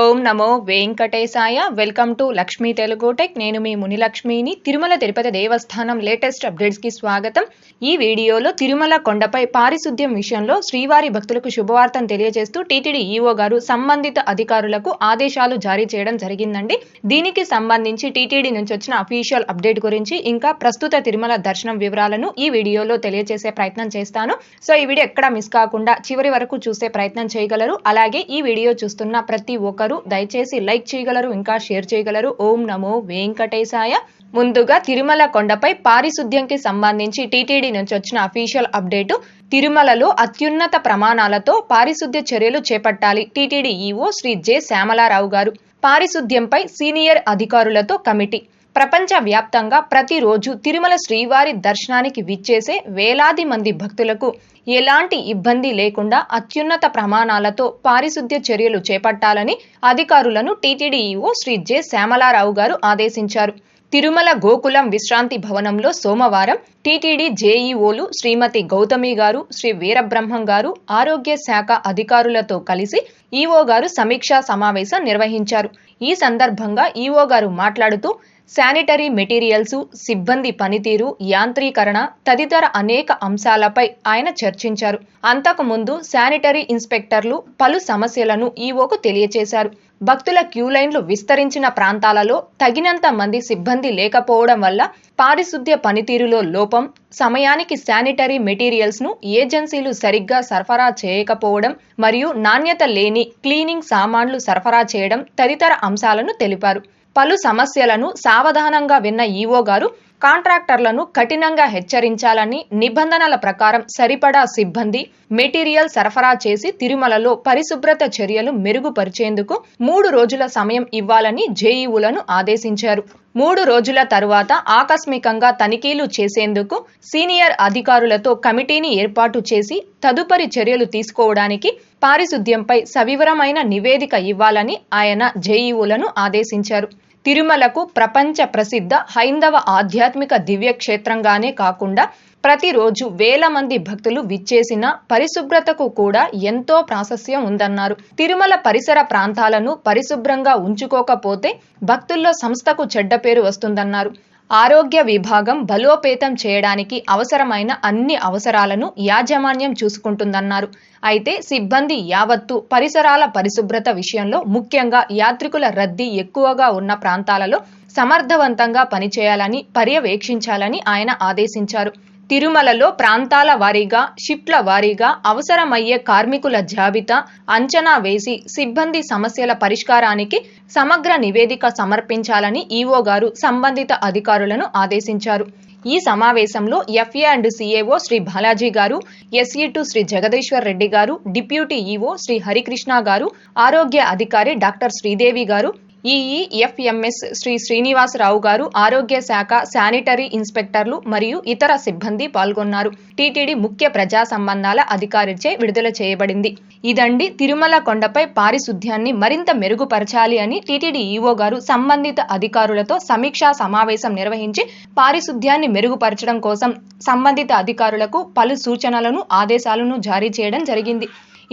ఓం నమో వెంకటేశాయ. Welcome to Lakshmi Telugu tech. నేను మీ మునిలక్ష్మిని. తిరుమల తిరుపతి దేవస్థానం లేటెస్ట్ అప్డేట్స్కి స్వాగతం. ఈ వీడియోలో తిరుమల కొండపై పారిశుద్ధ్యం విషయంలో శ్రీవారి భక్తులకు శుభవార్తను తెలియజేస్తూ టీటీడీ ఈఓ గారు సంబంధిత అధికారులకు ఆదేశాలు జారీ చేయడం జరిగిందండి. దీనికి సంబంధించి టీటీడీ నుంచి వచ్చిన అఫీషియల్ అప్డేట్ గురించి ఇంకా ప్రస్తుత తిరుమల దర్శనం వివరాలను ఈ వీడియోలో తెలియజేసే ప్రయత్నం చేస్తాను. సో ఈ వీడియో ఎక్కడ మిస్ కాకుండా చివరి వరకు చూసే ప్రయత్నం చేయగలరు. అలాగే ఈ వీడియో చూస్తున్న ప్రతి ఒక్క ఒక్కరూ దయచేసి లైక్ చేయగలరు ఇంకా షేర్ చేయగలరు. ఓం నమో వెంకటేశాయ. ముందుగా తిరుమల కొండపై పారిశుద్ధ్యంకి సంబంధించి టీటీడీ నుంచి వచ్చిన అఫీషియల్ అప్డేటు. తిరుమలలో అత్యున్నత ప్రమాణాలతో పారిశుద్ధ్య చర్యలు చేపట్టాలి TTD EO Shri J. Syamala Rao గారు. పారిశుద్ధ్యంపై సీనియర్ అధికారులతో కమిటీ. ప్రపంచ వ్యాప్తంగా ప్రతిరోజు తిరుమల శ్రీవారి దర్శనానికి విచ్చేసే వేలాది మంది భక్తులకు ఎలాంటి ఇబ్బంది లేకుండా అత్యున్నత ప్రమాణాలతో పారిశుద్ధ్య చర్యలు చేపట్టాలని అధికారులను టీటీడీఈఓ శ్రీ జె. శ్యామలారావు గారు ఆదేశించారు. తిరుమల గోకులం విశ్రాంతి భవనంలో సోమవారం టీటీడీ జేఈఓలు శ్రీమతి గౌతమి గారు శ్రీ వీరబ్రహ్మం గారు ఆరోగ్య శాఖ అధికారులతో కలిసి ఈఓ గారు సమీక్షా సమావేశం నిర్వహించారు. ఈ సందర్భంగా ఈఓ గారు మాట్లాడుతూ శానిటరీ మెటీరియల్స్ సిబ్బంది పనితీరు యాంత్రీకరణ తదితర అనేక అంశాలపై ఆయన చర్చించారు. అంతకుముందు శానిటరీ ఇన్స్పెక్టర్లు పలు సమస్యలను ఈవోకు తెలియచేశారు. భక్తుల క్యూ లైన్లు విస్తరించిన ప్రాంతాలలో తగినంత మంది సిబ్బంది లేకపోవడం వల్ల పారిశుద్ధ్య పనితీరులో లోపం సమయానికి శానిటరీ మెటీరియల్స్ను ఏజెన్సీలు సరిగ్గా సరఫరా చేయకపోవడం మరియు నాణ్యత లేని క్లీనింగ్ సామాన్లు సరఫరా చేయడం తదితర అంశాలను తెలిపారు. పలు సమస్యలను సావధానంగా విన్న ఈవో గారు కాంట్రాక్టర్లను కఠినంగా హెచ్చరించాలని నిబంధనల ప్రకారం సరిపడా సిబ్బంది మెటీరియల్ సరఫరా చేసి తిరుమలలో పరిశుభ్రత చర్యలు మెరుగుపరిచేందుకు మూడు రోజుల సమయం ఇవ్వాలని జేఈవులను ఆదేశించారు. మూడు రోజుల తరువాత ఆకస్మికంగా తనిఖీలు చేసేందుకు సీనియర్ అధికారులతో కమిటీని ఏర్పాటు చేసి తదుపరి చర్యలు తీసుకోవడానికి పారిశుద్ధ్యంపై సవివరమైన నివేదిక ఇవ్వాలని ఆయన జేఈఓలను ఆదేశించారు. తిరుమలకు ప్రపంచ ప్రసిద్ధ హైందవ ఆధ్యాత్మిక దివ్యక్షేత్రంగానే కాకుండా ప్రతిరోజు వేల మంది భక్తులు విచ్చేసిన పరిశుభ్రతకు కూడా ఎంతో ప్రాశస్యం ఉందన్నారు. తిరుమల పరిసర ప్రాంతాలను పరిశుభ్రంగా ఉంచుకోకపోతే భక్తుల్లో సంస్థకు చెడ్డ పేరు వస్తుందన్నారు. ఆరోగ్య విభాగం బలోపేతం చేయడానికి అవసరమైన అన్ని అవసరాలను యాజమాన్యం చూసుకుంటుందన్నారు. అయితే సిబ్బంది యావత్తు పరిసరాల పరిశుభ్రత విషయంలో ముఖ్యంగా యాత్రికుల రద్దీ ఎక్కువగా ఉన్న ప్రాంతాలలో సమర్థవంతంగా పనిచేయాలని పర్యవేక్షించాలని ఆయన ఆదేశించారు. తిరుమలలో ప్రాంతాల వారీగా షిఫ్ట్ల వారీగా అవసరమయ్యే కార్మికుల జాబితా అంచనా వేసి సిబ్బంది సమస్యల పరిష్కారానికి సమగ్ర నివేదిక సమర్పించాలని ఈవో గారు సంబంధిత అధికారులను ఆదేశించారు. ఈ సమావేశంలో FA and CAO Shri Balaji గారు ఎస్ఈ టు శ్రీ జగదీశ్వర్ రెడ్డి గారు డిప్యూటీ ఈఓ శ్రీ హరికృష్ణ గారు ఆరోగ్య అధికారి డాక్టర్ శ్రీదేవి గారు ఈఈఎఫ్ఎంఎస్ శ్రీ శ్రీనివాసరావు గారు ఆరోగ్య శాఖ శానిటరీ ఇన్స్పెక్టర్లు మరియు ఇతర సిబ్బంది పాల్గొన్నారు. టీటీడీ ముఖ్య ప్రజా సంబంధాల అధికారిచే విడుదల చేయబడింది. ఇదండి తిరుమల కొండపై పారిశుద్ధ్యాన్ని మరింత మెరుగుపరచాలి అని టీటీడీ ఈవో గారు సంబంధిత అధికారులతో సమీక్షా సమావేశం నిర్వహించి పారిశుద్ధ్యాన్ని మెరుగుపరచడం కోసం సంబంధిత అధికారులకు పలు సూచనలను ఆదేశాలను జారీ చేయడం జరిగింది.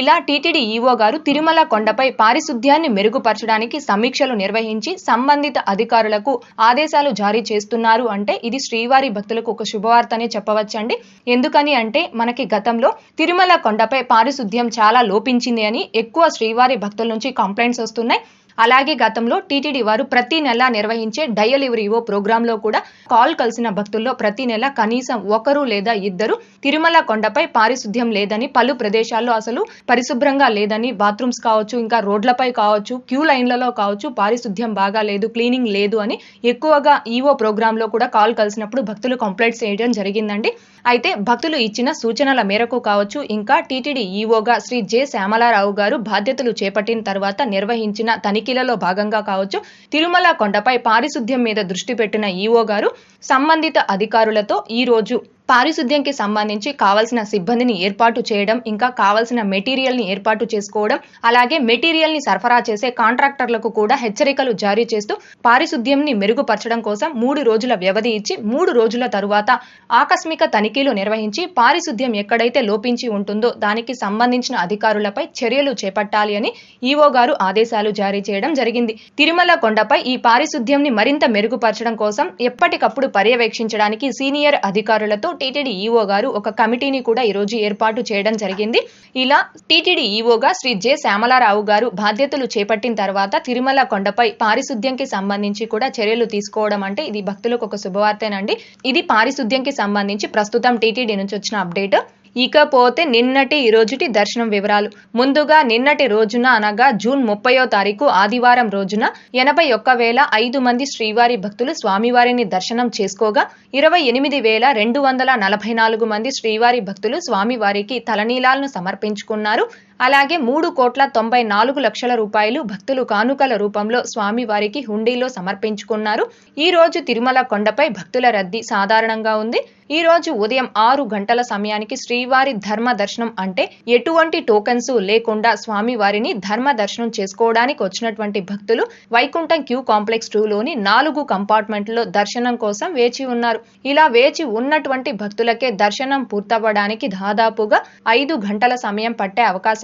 ఇలా టీటీడీ ఈవో గారు తిరుమల కొండపై పారిశుద్ధ్యాన్ని మెరుగుపరచడానికి సమీక్షలు నిర్వహించి సంబంధిత అధికారులకు ఆదేశాలు జారీ చేస్తున్నారు అంటే ఇది శ్రీవారి భక్తులకు ఒక శుభవార్తనే చెప్పవచ్చండి. ఎందుకని అంటే మనకి గతంలో తిరుమల కొండపై పారిశుద్ధ్యం చాలా లోపించింది అని ఎక్కువ శ్రీవారి భక్తుల నుంచి కంప్లైంట్స్ వస్తున్నాయి. అలాగే గతంలో టీటీడీ వారు ప్రతి నెల నిర్వహించే డయల్ ఎవరీవో ప్రోగ్రాంలో కూడా కాల్ కలిసిన భక్తుల్లో ప్రతి నెల కనీసం ఒకరు లేదా ఇద్దరు తిరుమల కొండపై పారిశుద్ధ్యం లేదని పలు ప్రదేశాల్లో అసలు పరిశుభ్రంగా లేదని బాత్రూమ్స్ కావచ్చు ఇంకా రోడ్లపై కావచ్చు క్యూ లైన్లలో కావచ్చు పారిశుద్ధ్యం బాగా లేదు క్లీనింగ్ లేదు అని ఎక్కువగా ఈవో ప్రోగ్రాంలో కూడా కాల్ కలిసినప్పుడు భక్తులు కంప్లైంట్స్ చేయడం జరిగిందండి. అయితే భక్తులు ఇచ్చిన సూచనల మేరకు కావచ్చు ఇంకా టీటీడీ ఈవోగా శ్రీ జె శ్యామలారావు గారు బాధ్యతలు చేపట్టిన తర్వాత నిర్వహించిన తనిఖీలలో భాగంగా కావచ్చు తిరుమల కొండపై పారిశుద్ధ్యం మీద దృష్టి పెట్టిన ఈవో గారు సంబంధిత అధికారులతో ఈ రోజు పారిశుద్ధ్యంకి సంబంధించి కావాల్సిన సిబ్బందిని ఏర్పాటు చేయడం ఇంకా కావాల్సిన మెటీరియల్ని ఏర్పాటు చేసుకోవడం అలాగే మెటీరియల్ని సరఫరా చేసే కాంట్రాక్టర్లకు కూడా హెచ్చరికలు జారీ చేస్తూ పారిశుద్ధ్యంని మెరుగుపరచడం కోసం మూడు రోజుల వ్యవధి ఇచ్చి మూడు రోజుల తరువాత ఆకస్మిక తనిఖీలు నిర్వహించి పారిశుద్ధ్యం ఎక్కడైతే లోపించి ఉంటుందో దానికి సంబంధించిన అధికారులపై చర్యలు చేపట్టాలి అని ఈవో గారు ఆదేశాలు జారీ చేయడం జరిగింది. తిరుమల కొండపై ఈ పారిశుద్ధ్యంని మరింత మెరుగుపరచడం కోసం ఎప్పటికప్పుడు పర్యవేక్షించడానికి సీనియర్ అధికారులతో టీటీడీ ఈఓ గారు ఒక కమిటీని కూడా ఈరోజు ఏర్పాటు చేయడం జరిగింది. ఇలా టీటీడీ ఈఓగా శ్రీ జె. శ్యామలారావు గారు బాధ్యతలు చేపట్టిన తర్వాత తిరుమల కొండపై పారిశుద్ధ్యంకి సంబంధించి కూడా చర్యలు తీసుకోవడం అంటే ఇది భక్తులకు ఒక శుభవార్తేనండి. ఇది పారిశుద్ధ్యంకి సంబంధించి ప్రస్తుతం టీటీడీ నుంచి వచ్చిన అప్డేట్. ఇకపోతే నిన్నటి ఈ రోజుటి దర్శనం వివరాలు. ముందుగా నిన్నటి రోజున అనగా జూన్ ముప్పయో తారీఖు ఆదివారం రోజున ఎనభై ఒక్క వేల ఐదు మంది శ్రీవారి భక్తులు స్వామివారిని దర్శనం చేసుకోగా ఇరవై ఎనిమిది వేల రెండు వందల నలభై నాలుగు మంది శ్రీవారి భక్తులు స్వామివారికి తలనీలాలను సమర్పించుకున్నారు. అలాగే మూడు కోట్ల తొంభై నాలుగు లక్షల రూపాయలు భక్తులు కానుకల రూపంలో స్వామివారికి హుండీలో సమర్పించుకున్నారు. ఈ రోజు తిరుమల కొండపై భక్తుల రద్దీ సాధారణంగా ఉంది. ఈ రోజు ఉదయం ఆరు గంటల సమయానికి శ్రీవారి ధర్మ దర్శనం అంటే ఎటువంటి టోకెన్స్ లేకుండా స్వామివారిని ధర్మ దర్శనం చేసుకోవడానికి వచ్చినటువంటి భక్తులు వైకుంఠం క్యూ కాంప్లెక్స్ టూలోని నాలుగు కంపార్ట్మెంట్లో దర్శనం కోసం వేచి ఉన్నారు. ఇలా వేచి ఉన్నటువంటి భక్తులకే దర్శనం పూర్తవ్వడానికి దాదాపుగా ఐదు గంటల సమయం పట్టే అవకాశం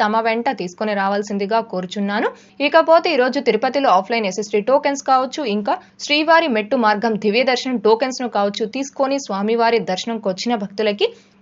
తమ వెంట తీసుకుని రావాల్సిందిగా కోరుచున్నాను. ఇకపోతే ఈరోజు తిరుపతిలో ఆఫ్లైన్ ఎస్ఎస్టీ టోకెన్స్ కావచ్చు ఇంకా శ్రీవారి మెట్టు మార్గం దివ్య దర్శనం టోకెన్స్ను కావచ్చు తీసుకొని స్వామివారి దర్శనంకి వచ్చిన భక్తులకి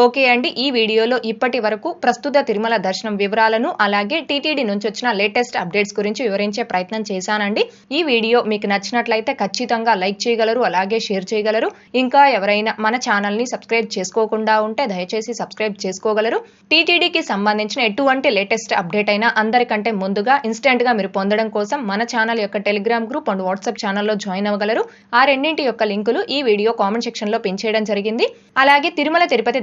ఓకే అండి. ఈ వీడియోలో ఇప్పటి వరకు ప్రస్తుత తిరుమల దర్శనం వివరాలను అలాగే టీటీడీ నుంచి వచ్చిన లేటెస్ట్ అప్డేట్స్ గురించి వివరించే ప్రయత్నం చేశానండి. ఈ వీడియో మీకు నచ్చినట్లయితే ఖచ్చితంగా లైక్ చేయగలరు అలాగే షేర్ చేయగలరు. ఇంకా ఎవరైనా మన ఛానల్ని సబ్స్క్రైబ్ చేసుకోకుండా ఉంటే దయచేసి సబ్స్క్రైబ్ చేసుకోగలరు. టీటీడీకి సంబంధించిన ఎటువంటి లేటెస్ట్ అప్డేట్ అయినా అందరికంటే ముందుగా ఇన్స్టెంట్గా మీరు పొందడం కోసం మన ఛానల్ యొక్క టెలిగ్రామ్ గ్రూప్ అండ్ వాట్సాప్ ఛానల్లో జాయిన్ అవ్వగలరు. ఆ రెండింటి యొక్క లింకులు ఈ వీడియో కామెంట్ సెక్షన్లో పెంచేయడం జరిగింది. అలాగే తిరుమల తిరుపతి